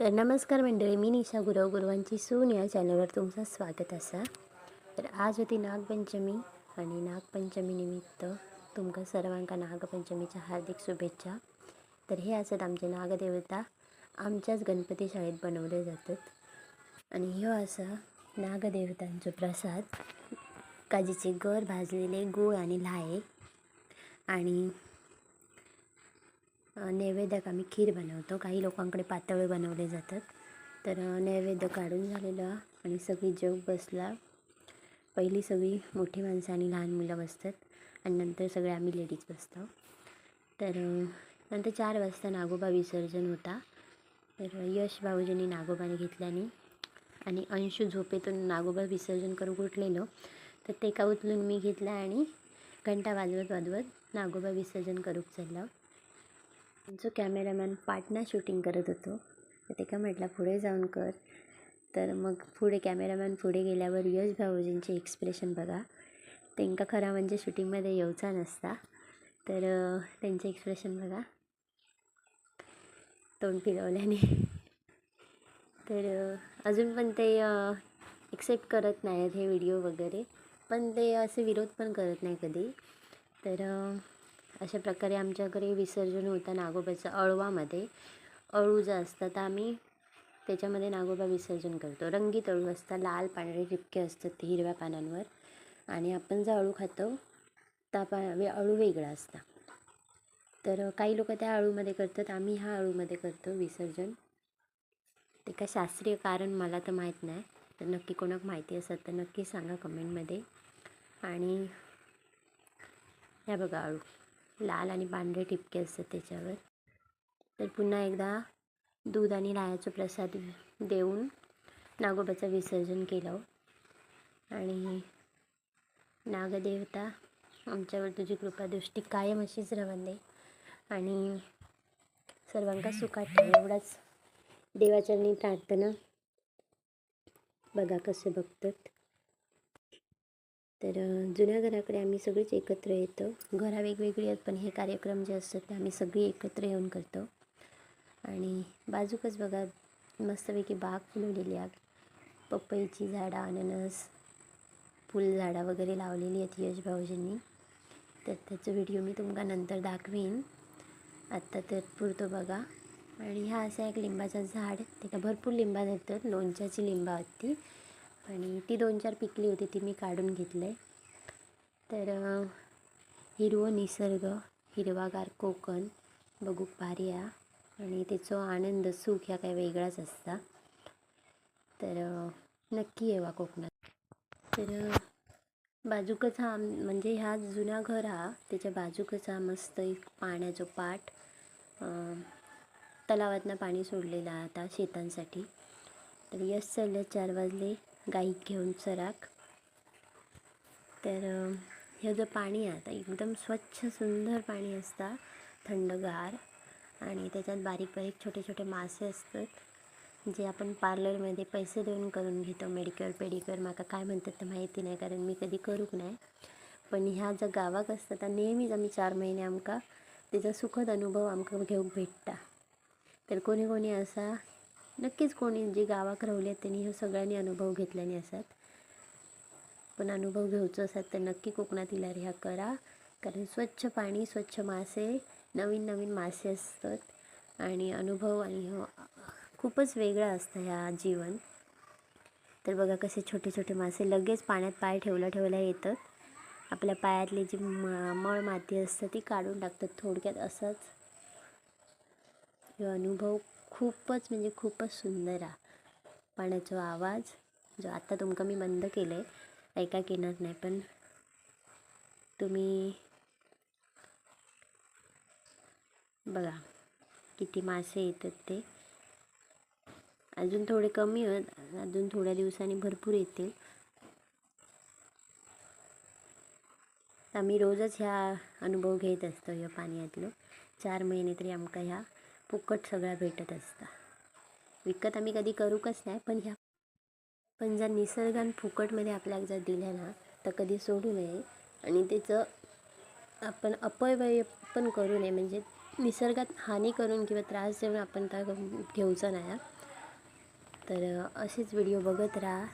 तर नमस्कार मंडळी मी निशा गुरव गुरुवांची सून या चॅनलवर तुमचं स्वागत असा. तर आज होती नागपंचमी आणि नागपंचमीनिमित्त तुमका सर्वांका नागपंचमीच्या हार्दिक शुभेच्छा. तर हे असत आमचे नागदेवता. आमच्याच गणपती शाळेत बनवले जातात. आणि ह्यो असा नागदेवतांचो प्रसाद. काजीचे गर भाजलेले गूळ आणि लाये आणि नैवेद्याक आम्ही खीर बनवतो. काही लोकांकडे पातळ बनवले जातात. तर नैवेद्य काढून झालेलं आणि सगळी जग बसला. पहिली सगळी मोठी माणसं आणि लहान मुलं बसतात. आणि नंतर सगळे आम्ही लेडीज बसतो. तर नंतर चार वाजता नागोबा विसर्जन होता. तर यश भाऊजींनी नागोबाने घेतल्याने आणि अंशू झोपेतून नागोबा विसर्जन करून उठलेलो. तर ते का उचलून मी घेतला आणि घंटा वाजवत वाजवत नागोबा विसर्जन करूक चाललं. जो कॅमेरामॅन पाटणा शूटिंग करत होतो तर ते का पुढे जाऊन कर. तर मग पुढे कॅमेरामॅन पुढे गेल्यावर यश भाऊजींचे एक्सप्रेशन बघा. त्यांका खरा म्हणजे शूटिंगमध्ये येऊचा नसता. तर त्यांचे एक्सप्रेशन बघा. तोंड फिरवल्याने. तर अजून पण ते एक्सेप्ट करत नाही आहेत हे व्हिडिओ वगैरे. पण ते असे विरोध पण करत नाही कधी. तर अशा प्रकारे आमच्याकडे विसर्जन होतं नागोबाचं अळवामध्ये. अळू जे असतात तर आम्ही त्याच्यामध्ये नागोबा विसर्जन करतो. रंगीत अळू असतात लाल पांढरे ठिपके असतात ते हिरव्या पानांवर. आणि आपण जो अळू खातो त्या पा वे- अळू वेगळा असता तर काही लोक त्या अळूमध्ये करतात आम्ही ह्या अळूमध्ये करतो विसर्जन. ते काय शास्त्रीय कारण मला तर माहीत नाही. तर नक्की कोणाक माहिती असत तर नक्की सांगा कमेंटमध्ये. आणि ह्या बघा अळू. लाल आणि पांढरे टिपके असतात त्याच्यावर. तर पुन्हा एकदा दूध आणि लायाचं प्रसाद देऊन नागोबाचं विसर्जन केलं. आणि नागदेवता आमच्यावर तुझी कृपादृष्टी कायम अशीच रवंदे आणि सर्वांका सुखात ठेव. एवढाच देवाचरणी प्रार्थना बघा कसे बघतात. तर जुन्या घराकडे आम्ही सगळीच एकत्र येतो. घरा वेगवेगळी आहेत पण हे कार्यक्रम जे असतात ते आम्ही सगळी एकत्र येऊन करतो. आणि बाजूकच बघा मस्तपैकी बाग फुलवलेली आहे पपईची झाडं अननस फुलझाडं वगैरे लावलेली आहेत यश भाऊजींनी. तर त्याचं व्हिडिओ मी तुमका नंतर दाखवीन. आत्ता तर पुरतो बघा. आणि हा असा एक लिंबाचं झाड त्याला भरपूर लिंबा देतात लोणच्याची लिंबा होती आणि ती दोन चार पिकली होती ती मी काढून घेतले तर हिरवं निसर्ग हिरवागार कोकण बघूक भारी आणि त्याचो आनंद सुख ह्या काही वेगळाच असता. तर नक्की येवा कोकणात. तर बाजूकच हा म्हणजे ह्या जुना घर हा त्याच्या बाजूकच हा मस्त एक पाण्याचं पाट तलावातनं पाणी सोडलेलं आता शेतांसाठी. तर यश चालले चार वाजले. गाईक घेऊन चराक तर हे जे पाणी आहे आता एकदम स्वच्छ सुंदर पाणी असतं थंडगार. आणि त्याच्यात बारीक बारीक छोटे छोटे मासे असतात जे आपण पार्लरमध्ये पैसे देऊन करून घेतो मेडिक्युअर पेडिक्युअर माका काय म्हणतात ते माहिती नाही कारण मी कधी करूक नाही. पण ह्या ज्या गावाक असतात त्या नेहमीच आम्ही चार महिने आमका त्याचा सुखद अनुभव आमकां घेऊक भेटता. तर कोणी कोणी असा नक्कीच कोणी जे गावाक राहिले आहेत त्यांनी हे सगळ्यांनी अनुभव घेतल्याने असतात पण अनुभव घेवचो असतात तर नक्की कोकणातील इल्यार ह्या करा. कारण स्वच्छ पाणी स्वच्छ मासे नवीन नवीन मासे असतात आणि अनुभव आणि हो, खूपच वेगळा असतं ह्या जीवन. तर बघा कसे छोटे छोटे मासे लगेच पाण्यात पाय ठेवल्या ठेवल्या येतात. आपल्या पायातली जी म मळ माती असतं ती काढून टाकतात थोडक्यात असंच. हे अनुभव खूपच म्हणजे खूपच सुंदर आहे पाण्याचा आवाज जो आता तुमका मी बंद केलं आहे ऐका येणार नाही पण तुम्ही बघा किती मासे येतात ते. अजून थोडे कमी होत अजून थोड्या दिवसांनी भरपूर येतील. आम्ही रोजच ह्या अनुभव घेत असतो ह्या पाण्यातलो चार महिने तरी आमका ह्या फुकट सगळ्या भेटत असता विकत आम्ही कधी करूकच नाही पण ह्या पण जर निसर्गान फुकटमध्ये आपल्याला जर दिल्या ना तर कधी सोडू नये. आणि त्याचं आपण अपव्यय पण करू नये. म्हणजे निसर्गात हानी करून किंवा त्रास देऊन आपण त्या घेऊचा नाही. हा. तर असेच व्हिडिओ बघत राहा.